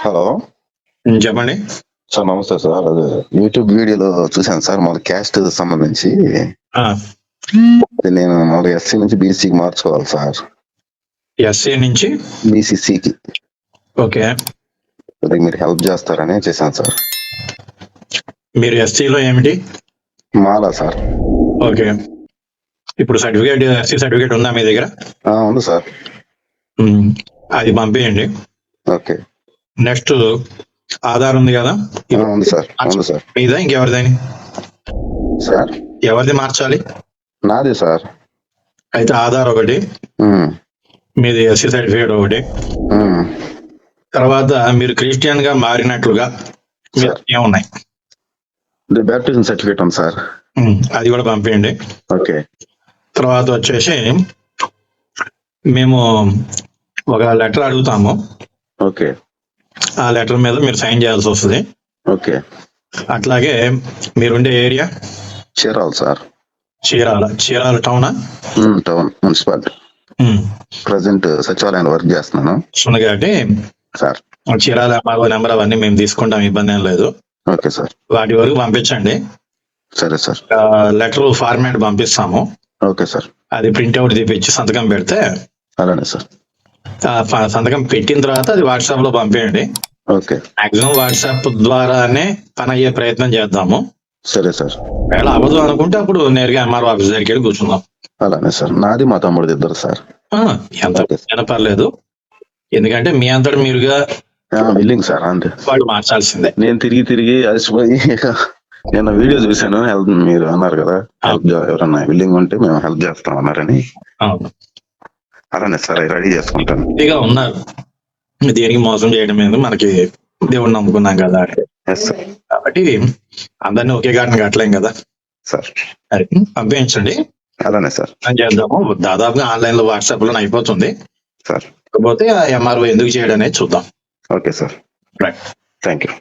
Hello. చెప్పండి. Sir నమస్తే sir. అదే యూట్యూబ్ వీడియోలో చూశాను సార్. మన క్యాస్ట్ సంబంధించి. నేను మరి ఎస్సీ నుంచి బీసీకి మార్చుకోవాలి సార్. ఎస్సీ నుంచి? బీసీసీకి ఓకే. మీరు హెల్ప్ చేస్తారని చేశాను సార్. మీరు ఎస్సీలో ఏమిటి? మాలా సార్. ఓకే. ఇప్పుడు సర్టిఫికేట్ ఎస్సీ సర్టిఫికేట్ ఉందా మీ దగ్గర? ఉంది సార్. అది పంపించండి ఓకే. నెక్స్ట్ ఆధార్ ఉంది కదా? సార్ ఉంది సార్. మీదా ఇంకెవరిదని సార్? ఎవరిది మార్చాలి? నాదే సార్. అయితే ఆధార్ ఒకటి మీది ఎస్సీ సర్టిఫికేట్ ఒకటి. తర్వాత మీరు క్రిస్టియన్గా మారినట్లుగా. ఏమున్నాయి బ్యాప్టిజం సర్టిఫికేట్ ఉంది సార్. అది కూడా పంపించండి ఓకే. తర్వాత వచ్చేసి మేము ఒక లెటర్ అడుగుతాము. ఓకే. ఆ లెటర్ మీద మీరు సైన్ చేయాల్సి వస్తుంది. ఓకే. అట్లాగే మీరుండే area? Chirala sir. Chirala. Chirala టౌనా? Town municipality. Present సచివాలయంలో వర్క్ చేస్తున్నాను. Sunagati sir. Chirala MRO number అవన్నీ మేము తీసుకుంటాం ఇబ్బంది ఏం లేదు. Okay sir. వాటి వరకు పంపించండి. సరే సార్. లెటర్ ఫార్మాట్ పంపిస్తాము. Okay sir. అది ప్రింట్అవుట్ తీపిచ్చి సంతకం పెడితే అలానే సార్. సంతకం పెట్టిన తర్వాత అది వాట్సాప్లో పంపేయండి. ఓకే. మాక్సిమం వాట్సాప్ ద్వారానే పని అయ్యే ప్రయత్నం చేద్దాము. సరే సార్. ఒకవేళ అవ్వదు అనుకుంటే అప్పుడు నేరుగా ఎంఆర్ఓ ఆఫీస్ దగ్గరికి వెళ్ళి కూర్చుందాం. అలానే సార్. నాది మా తమ్ముడిది ఇద్దరు సార్. ఎంత పర్లేదు. ఎందుకంటే మీ అంతటి మీరుగా బిల్లింగ్ సార్ అంతే. వాళ్ళు మార్చాల్సిందే. నేను తిరిగి తిరిగి అలసిపోయి నేను వీడియో చూశాను హెల్ప్ మీరు అన్నారు కదా. హెల్ప్ ఎవరన్నా బిల్లింగ్ ఉంటే మేము హెల్ప్ చేస్తాం అన్నారని అలానే సార్ రెడీ చేసుకుంటాను. ఇదిగా ఉన్నారు. దేనికి మోసం చేయడం మీద మనకి దేవుడిని నమ్ముకున్నాం కదా. కాబట్టి అందరినీ ఒకే కారణం కట్టలేం కదా. సార్ పంపించండి. అలానే సార్. చేద్దాము? దాదాపుగా ఆన్లైన్లో వాట్సాప్లో అయిపోతుంది. సార్ కాకపోతే ఎంఆర్ఓ ఎందుకు చేయడం అనేది చూద్దాం. Okay sir right thank you